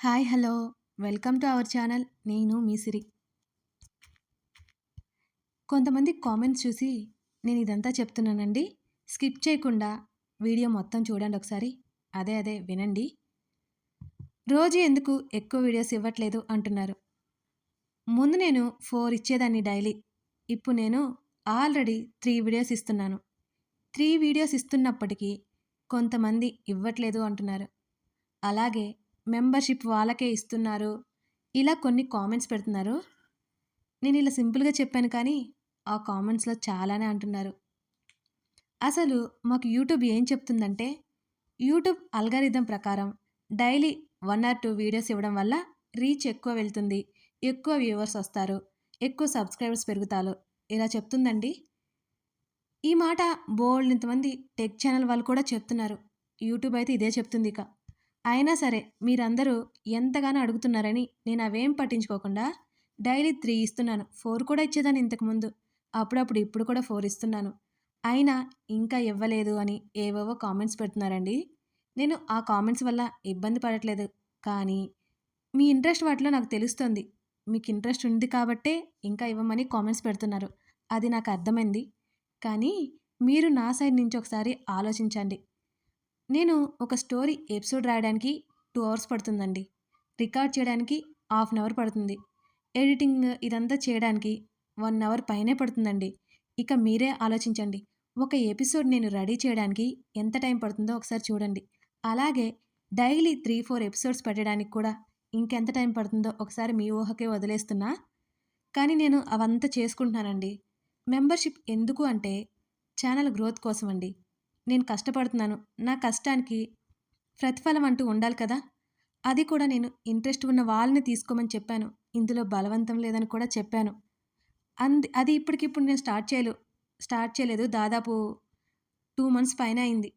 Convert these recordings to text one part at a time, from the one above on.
Hi hello. Welcome to our channel. నేను మీ సిరి. కొంతమంది కామెంట్స్ చూసి నేను ఇదంతా చెప్తున్నానండి. స్కిప్ చేయకుండా వీడియో మొత్తం చూడండి ఒకసారి. అదే అదే వినండి. రోజు ఎందుకు ఎక్కువ వీడియోస్ ఇవ్వట్లేదు అంటున్నారు. ముందు నేను ఫోర్ ఇచ్చేదాన్ని డైలీ. ఇప్పుడు నేను ఆల్రెడీ త్రీ వీడియోస్ ఇస్తున్నాను. త్రీ వీడియోస్ ఇస్తున్నప్పటికీ కొంతమంది ఇవ్వట్లేదు అంటున్నారు. అలాగే మెంబర్షిప్ వాళ్ళకే ఇస్తున్నారు. ఇలా కొన్ని కామెంట్స్ పెడుతున్నారు. నేను ఇలా సింపుల్గా చెప్పాను కానీ ఆ కామెంట్స్లో చాలానే అంటున్నారు. అసలు మాకు యూట్యూబ్ ఏం చెప్తుందంటే యూట్యూబ్ అల్గారిథం ప్రకారం daily one or two videos ఇవ్వడం వల్ల రీచ్ ఎక్కువ వెళ్తుంది ఎక్కువ వ్యూవర్స్ వస్తారు ఎక్కువ సబ్స్క్రైబర్స్ పెరుగుతారు. ఇలా చెప్తుందండి. ఈ మాట బోల్డ్ ఇంతమంది టెక్ ఛానల్ వాళ్ళు కూడా చెప్తున్నారు. యూట్యూబ్ అయితే ఇదే చెప్తుంది ఇక. అయినా సరే మీరందరూ ఎంతగానో అడుగుతున్నారని నేను అవేం పట్టించుకోకుండా డైలీ త్రీ ఇస్తున్నాను. ఫోర్ కూడా ఇచ్చేదాన్ని ఇంతకుముందు అప్పుడప్పుడు ఇప్పుడు కూడా ఫోర్ ఇస్తున్నాను. అయినా ఇంకా ఇవ్వలేదు అని ఏవేవో కామెంట్స్ పెడుతున్నారండి. నేను ఆ కామెంట్స్ వల్ల ఇబ్బంది పడట్లేదు. కానీ మీ ఇంట్రెస్ట్ వాటిలో నాకు తెలుస్తుంది. మీకు ఇంట్రెస్ట్ ఉంది కాబట్టే ఇంకా ఇవ్వమని కామెంట్స్ పెడుతున్నారు. అది నాకు అర్థమైంది. కానీ మీరు నా సైడ్ నుంచి ఒకసారి ఆలోచించండి. నేను ఒక స్టోరీ ఎపిసోడ్ రాయడానికి టూ అవర్స్ పడుతుందండి. రికార్డ్ చేయడానికి హాఫ్ అన్ అవర్ పడుతుంది. ఎడిటింగ్ ఇదంతా చేయడానికి వన్ అవర్ పైనే పడుతుందండి. ఇక మీరే ఆలోచించండి. ఒక ఎపిసోడ్ నేను రెడీ చేయడానికి ఎంత టైం పడుతుందో ఒకసారి చూడండి. అలాగే డైలీ త్రీ ఫోర్ ఎపిసోడ్స్ పెట్టడానికి కూడా ఇంకెంత టైం పడుతుందో ఒకసారి మీ ఊహకే వదిలేస్తున్నా. కానీ నేను అవంతా చేసుకుంటున్నానండి. మెంబర్షిప్ ఎందుకు అంటే ఛానల్ గ్రోత్ కోసం అండి నేను కష్టపడుతున్నాను. నా కష్టానికి ప్రతిఫలం అంటూ ఉండాలి కదా? అది కూడా నేను ఇంట్రెస్ట్ ఉన్న వాళ్ళని తీసుకోమని చెప్పాను. ఇందులో బలవంతం లేదని కూడా చెప్పాను. అంది అది ఇప్పటికిప్పుడు నేను స్టార్ట్ చేయలేదు స్టార్ట్ చేయలేదు. దాదాపు టూ మంత్స్ పైన అయింది.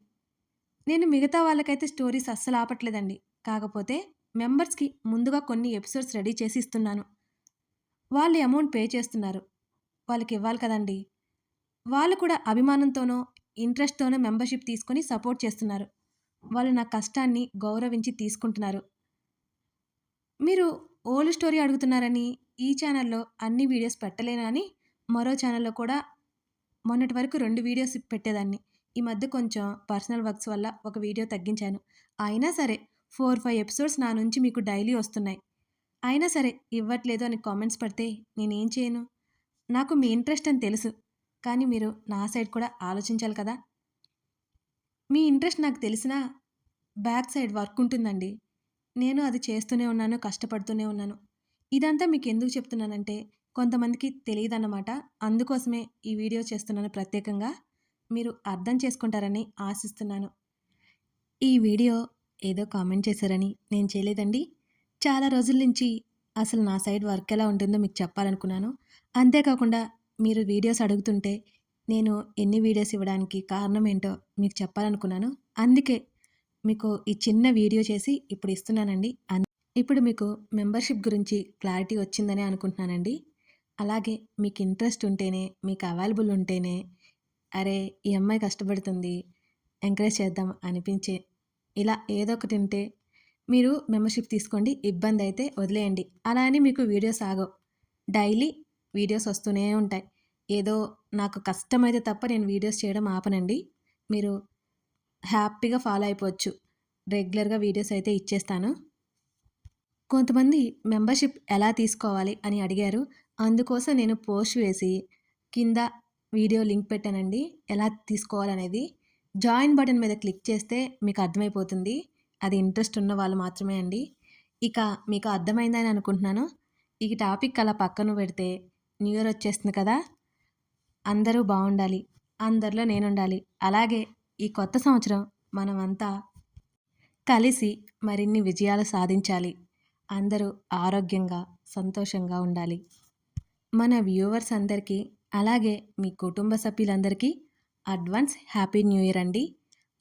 నేను మిగతా వాళ్ళకైతే స్టోరీస్ అస్సలు ఆపట్లేదండి. కాకపోతే మెంబర్స్కి ముందుగా కొన్ని ఎపిసోడ్స్ రెడీ చేసి ఇస్తున్నాను. వాళ్ళు అమౌంట్ పే చేస్తున్నారు. వాళ్ళకి ఇవ్వాలి కదండి. వాళ్ళు కూడా అభిమానంతోనో ఇంట్రెస్ట్తోనే మెంబర్షిప్ తీసుకొని సపోర్ట్ చేస్తున్నారు. వాళ్ళు నా కష్టాన్ని గౌరవించి తీసుకుంటున్నారు. మీరు ఓల్డ్ స్టోరీ అడుగుతున్నారని ఈ ఛానల్లో అన్ని వీడియోస్ పెట్టలేనా అని మరో ఛానల్లో కూడా మొన్నటి వరకు రెండు వీడియోస్ పెట్టేదాన్ని. ఈ మధ్య కొంచెం పర్సనల్ వర్క్స్ వల్ల ఒక వీడియో తగ్గించాను. అయినా సరే ఫోర్ ఫైవ్ ఎపిసోడ్స్ నా నుంచి మీకు డైలీ వస్తున్నాయి. అయినా సరే ఇవ్వట్లేదు అని కామెంట్స్ పడితే నేనేం చేయను? నాకు మీ ఇంట్రెస్ట్ అని తెలుసు. కానీ మీరు నా సైడ్ కూడా ఆలోచించాలి కదా. మీ ఇంట్రెస్ట్ నాకు తెలిసినా బ్యాక్ సైడ్ వర్క్ ఉంటుందండి. నేను అది చేస్తూనే ఉన్నాను కష్టపడుతూనే ఉన్నాను. ఇదంతా మీకు ఎందుకు చెప్తున్నానంటే కొంతమందికి తెలియదన్నమాట. అందుకోసమే ఈ వీడియో చేస్తున్నాను ప్రత్యేకంగా. మీరు అర్థం చేసుకుంటారని ఆశిస్తున్నాను. ఈ వీడియో ఏదో కామెంట్ చేశారని నేను చేయలేదండి. చాలా రోజుల నుంచి అసలు నా సైడ్ వర్క్ ఎలా ఉంటుందో మీకు చెప్పాలనుకున్నాను. అంతేకాకుండా మీరు వీడియోస్ అడుగుతుంటే నేను ఎన్ని వీడియోస్ ఇవ్వడానికి కారణం ఏంటో మీకు చెప్పాలనుకున్నాను. అందుకే మీకు ఈ చిన్న వీడియో చేసి ఇప్పుడు ఇస్తున్నానండి. ఇప్పుడు మీకు మెంబర్షిప్ గురించి క్లారిటీ వచ్చిందని అనుకుంటున్నానండి. అలాగే మీకు ఇంట్రెస్ట్ ఉంటేనే మీకు అవైలబుల్ ఉంటేనే అరే ఈ అమ్మాయి కష్టపడుతుంది ఎంకరేజ్ చేద్దాం అనిపించే ఇలా ఏదో ఒకటి ఉంటే మీరు మెంబర్షిప్ తీసుకోండి ఇబ్బంది అయితే వదిలేయండి. అలా అని మీకు వీడియోస్ ఆగవు. డైలీ వీడియోస్ వస్తూనే ఉంటాయి. ఏదో నాకు కష్టమైతే తప్ప నేను వీడియోస్ చేయడం ఆపనండి. మీరు హ్యాపీగా ఫాలో అయిపోవచ్చు. రెగ్యులర్గా వీడియోస్ అయితే ఇచ్చేస్తాను. కొంతమంది మెంబర్షిప్ ఎలా తీసుకోవాలి అని అడిగారు. అందుకోసం నేను పోస్ట్ వేసి కింద వీడియో లింక్ పెట్టానండి. ఎలా తీసుకోవాలనేది. జాయిన్ బటన్ మీద క్లిక్ చేస్తే మీకు అర్థమైపోతుంది. అది ఇంట్రెస్ట్ ఉన్న వాళ్ళు మాత్రమే అండి. ఇక మీకు అర్థమైందని అనుకుంటున్నాను. ఈ టాపిక్ అలా పక్కన పెడితే న్యూ ఇయర్ వచ్చేస్తుంది కదా అందరూ బాగుండాలి అందరిలో నేను ఉండాలి అలాగే ఈ కొత్త సంవత్సరం మనమంతా కలిసి మరిన్ని విజయాలు సాధించాలి. అందరూ ఆరోగ్యంగా సంతోషంగా ఉండాలి. మన వ్యూవర్స్ అందరికీ అలాగే మీ కుటుంబ సభ్యులందరికీ అడ్వాన్స్ హ్యాపీ న్యూ ఇయర్ అండి.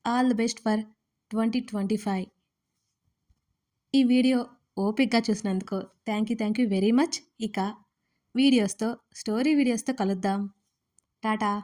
All the best for twenty twenty five. ఈ వీడియో ఓపిక్గా చూసినందుకు thank you thank you very much. ఇక వీడియోస్తో స్టోరీ వీడియోస్తో కలుద్దాం. టాటా.